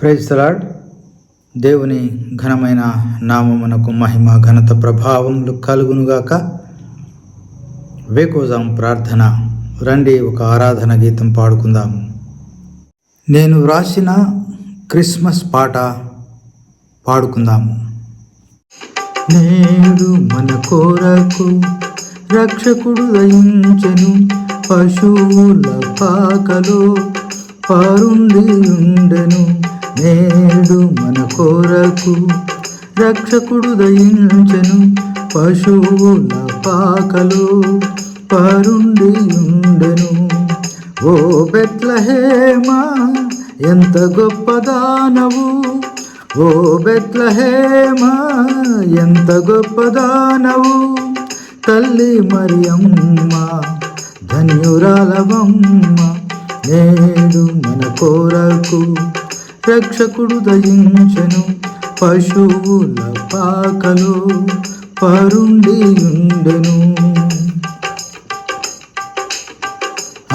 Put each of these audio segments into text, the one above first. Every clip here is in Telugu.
ప్రైజ్ తలాడ్ దేవుని ఘనమైన నామమునకు మహిమ ఘనత ప్రభావములు కలుగునుగాక వేకోజాం ప్రార్థన. రండి ఒక ఆరాధన గీతం పాడుకుందాము నేను వ్రాసిన క్రిస్మస్ పాట పాడుకుందాము నేడు మన కోరకు రక్షకుడు దయించెను పశువుల పాకలో పారుండి ఉండెను. నేడు మన కోరకు రక్షకుడు దయించెను పశువుల పాకలో పరుండి ఉండెను ఓ బెత్లహేమా ఎంత గొప్పదానవు ఓ బెత్లహేమా ఎంత గొప్పదానవు తల్లి మరియమ్మ ధన్యురాలవమ్మ నేడు మన కోరకు రక్షకుడు దయించను పశువుల పాకలో పరుండి ఉండెను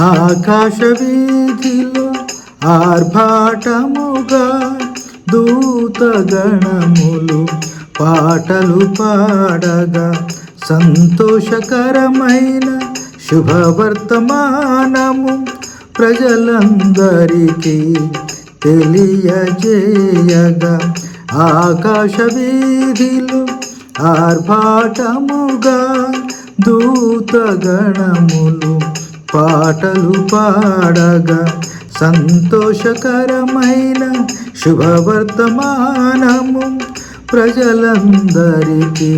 ఆకాశ వీధిలో ఆర్భాటముగా దూతగణములు పాటలు పాడగా సంతోషకరమైన శుభవర్తమానము ప్రజలందరికీ తెలియజేయగా ఆకాశ వీధిలో ఆర్భాటముగా దూతగణములు పాటలు పాడగా సంతోషకరమైన శుభవర్తమానము ప్రజలందరికీ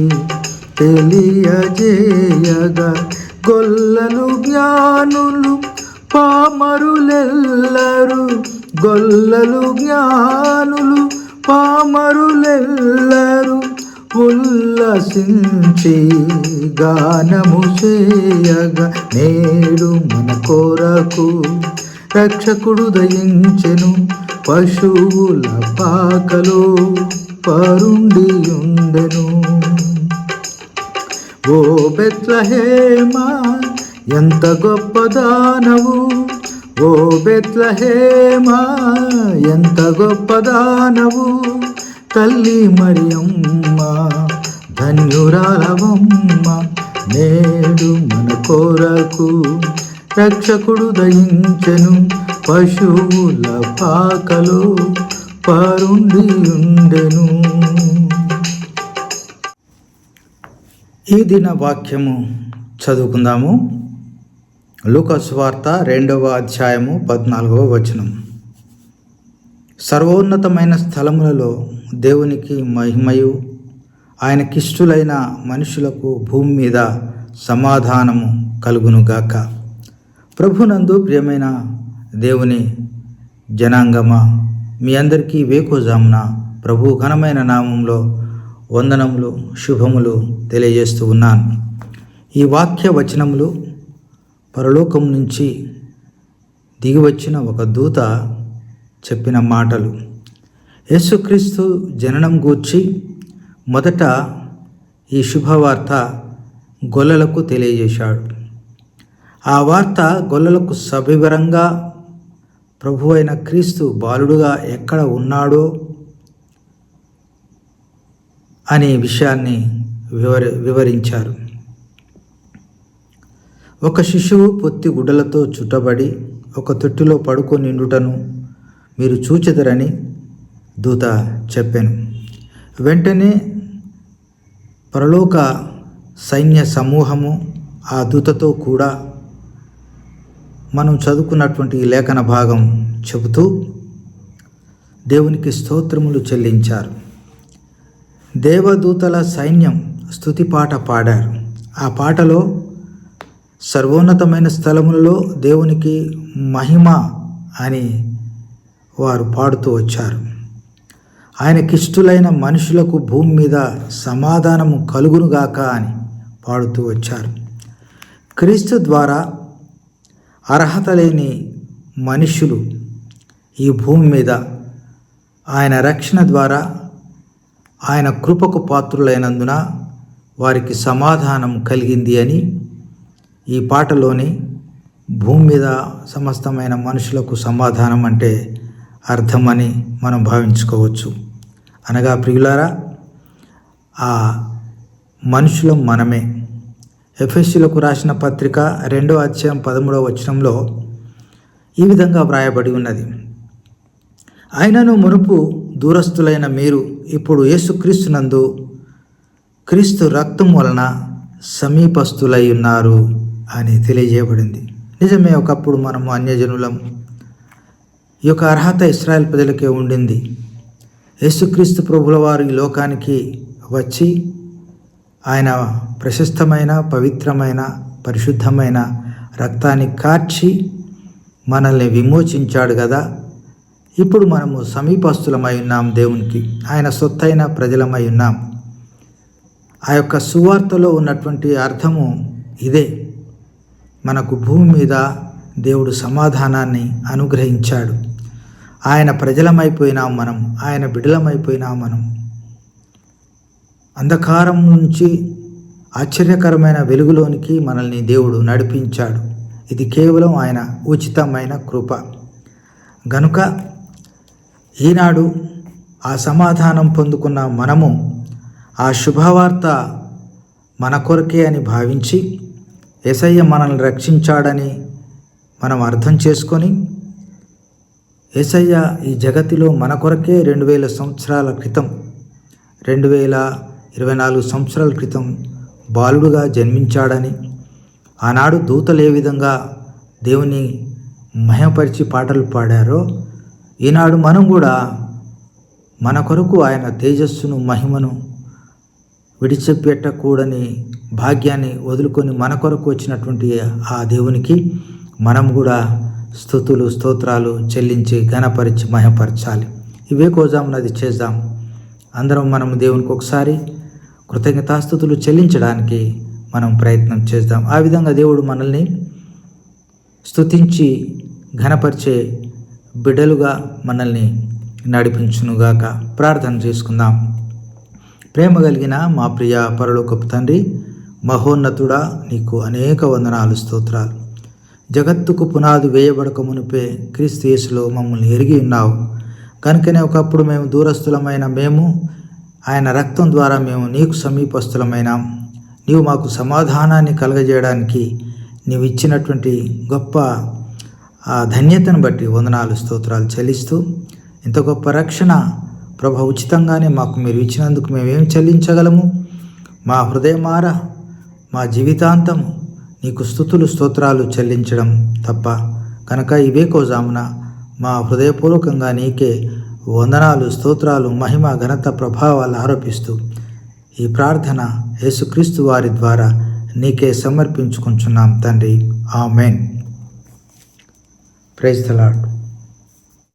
తెలియజేయగా గొల్లలు జ్ఞానులు పామరులెల్లరు గొల్లలు జ్ఞానులు పామరులెల్లరు ఉల్లసించి గానము చేయగా నేడు మన కొరకు రక్షకుడు దయించెను పశువుల పాకలో పరుండి ఉండెను ఓ బెత్లహేమా ఎంత గొప్ప దానవు ఓ బెత్లహేమా ఎంత గొప్పదానవు తల్లి మరియమ్మ ధన్యురాలవమ్మ నేడు మన కోరకు రక్షకుడు దయించెను పశువుల పాకలో పరుండి ఉండెను ఈ దిన వాక్యము చదువుకుందాము. లూకస్వార్త రెండవ అధ్యాయము పద్నాలుగవ వచనం. సర్వోన్నతమైన స్థలములలో దేవునికి మహిమయు ఆయన కిష్టులైన మనుషులకు భూమి మీద సమాధానము కలుగునుగాక. ప్రభునందు ప్రియమైన దేవుని జనాంగమా మీ అందరికీ వేకోజామున ప్రభు ఘనమైన నామంలో వందనములు శుభములు తెలియజేస్తూ ఉన్నాను. ఈ వాక్య వచనములు పరలోకం నుంచి దిగివచ్చిన ఒక దూత చెప్పిన మాటలు. యేసుక్రీస్తు జననం గూర్చి మొదట ఈ శుభవార్త గొల్లలకు తెలియజేశాడు. ఆ వార్త గొల్లలకు సవివరంగా ప్రభు అయిన క్రీస్తు బాలుడుగా ఎక్కడ ఉన్నాడో అనే విషయాన్ని వివరి వివరించారు. ఒక శిశువు పొత్తి గుడ్డలతో చుట్టబడి ఒక తొట్టిలో పడుకొనిండుటను మీరు చూచెదరని దూత చెప్పాను. వెంటనే పరలోక సైన్య సమూహము ఆ దూతతో కూడా మనం చదువుకున్నటువంటి లేఖన భాగం చెబుతూ దేవునికి స్తోత్రములు చెల్లించారు. దేవదూతల సైన్యం స్తుతి పాట పాడారు. ఆ పాటలో సర్వోన్నతమైన స్థలములలో దేవునికి మహిమ అని వారు పాడుతూ వచ్చారు. ఆయనకిష్టులైన మనుషులకు భూమి మీద సమాధానము కలుగునుగాక అని పాడుతూ వచ్చారు. క్రీస్తు ద్వారా అర్హత లేని మనుషులు ఈ భూమి మీద ఆయన రక్షణ ద్వారా ఆయన కృపకు పాత్రులైనందున వారికి సమాధానం కలిగింది అని ఈ పాటలోని భూమి మీద సమస్తమైన మనుషులకు సమాధానం అంటే అర్థమని మనం భావించుకోవచ్చు. అనగా ప్రియులారా ఆ మనుషులం మనమే. ఎఫ్ఎస్సీలకు రాసిన పత్రిక రెండో అధ్యాయం పదమూడవ వచనంలో ఈ విధంగా వ్రాయబడి ఉన్నది. ఆయనను మునుపు దూరస్తులైన మీరు ఇప్పుడు యేసుక్రీస్తునందు క్రీస్తు రక్తం వలన సమీపస్తులై ఉన్నారు. అని తెలియజేయబడింది. నిజమే ఒకప్పుడు మనము అన్యజనులం. ఈ యొక్క అర్హత ఇస్రాయల్ ప్రజలకే ఉండింది. యేసుక్రీస్తు ప్రభుల వారు ఈ లోకానికి వచ్చి ఆయన ప్రశస్తమైన పవిత్రమైన పరిశుద్ధమైన రక్తాన్ని కార్చి మనల్ని విమోచించాడు కదా ఇప్పుడు మనము సమీపస్తులమై ఉన్నాం దేవునికి. ఆయన సొత్తైన ప్రజలమై ఉన్నాం. ఆ యొక్క సువార్తలో ఉన్నటువంటి అర్థము ఇదే. మనకు భూమి మీద దేవుడు సమాధానాన్ని అనుగ్రహించాడు. ఆయన ప్రజలమైపోయినాం మనం ఆయన బిడలమైపోయినాం మనం. అంధకారం నుంచి ఆశ్చర్యకరమైన వెలుగులోనికి మనల్ని దేవుడు నడిపించాడు. ఇది కేవలం ఆయన ఉచితమైన కృప. గనుక ఈనాడు ఆ సమాధానం పొందుకున్న మనము ఆ శుభవార్త మన కొరకే అని భావించి ఏసయ్య మనల్ని రక్షించాడని మనం అర్థం చేసుకొని ఏసయ్య ఈ జగతిలో మన కొరకే రెండు వేల సంవత్సరాల క్రితం రెండు వేల ఇరవై నాలుగు సంవత్సరాల క్రితం బాలుడుగా జన్మించాడని ఆనాడు దూతలు ఏ విధంగా దేవుని మహపరిచి పాటలు పాడారో ఈనాడు మనం కూడా మన కొరకు ఆయన తేజస్సును మహిమను విడిచిపెట్టకూడని భాగ్యాన్ని వదులుకొని మన కొరకు వచ్చినటువంటి ఆ దేవునికి మనం కూడా స్థుతులు స్తోత్రాలు చెల్లించి ఘనపరిచి మహపరచాలి ఇవే కోజామునది చేద్దాం అందరం మనం దేవునికి ఒకసారి కృతజ్ఞతాస్థుతులు చెల్లించడానికి మనం ప్రయత్నం చేద్దాం. ఆ విధంగా దేవుడు మనల్ని స్థుతించి ఘనపరిచే బిడ్డలుగా మనల్ని నడిపించునుగాక. ప్రార్థన చేసుకుందాం. ప్రేమ కలిగిన మా ప్రియ పరలోకపు తండ్రి మహోన్నతుడా నీకు అనేక వందనాలు స్తోత్రాలు. జగత్తుకు పునాది వేయబడక మునిపే క్రీస్తు యేసులో మమ్మల్ని ఎరిగి ఉన్నావు. కనుకనే ఒకప్పుడు మేము దూరస్థులమైన మేము ఆయన రక్తం ద్వారా మేము నీకు సమీపస్థులమైనాం. నీవు మాకు సమాధానాన్ని కలగజేయడానికి నీవు ఇచ్చినటువంటి గొప్ప ఆ ధన్యతను బట్టి వందనాలు స్తోత్రాలు చెల్లిస్తూ ఇంత గొప్ప రక్షణ ప్రభ ఉచితంగానే మాకు మీరు ఇచ్చినందుకు మేమేం చెల్లించగలము? మా హృదయమార మా జీవితాంతము నీకు స్థుతులు స్తోత్రాలు చెల్లించడం తప్ప కనుక ఇవే కోజామున మా హృదయపూర్వకంగా నీకే వందనాలు స్తోత్రాలు మహిమ ఘనత ప్రభావాలు ఆరోపిస్తూ ఈ ప్రార్థన యేసుక్రీస్తు వారి ద్వారా నీకే సమర్పించుకుంటున్నాం తండ్రి. ఆమెన్. Praise the lord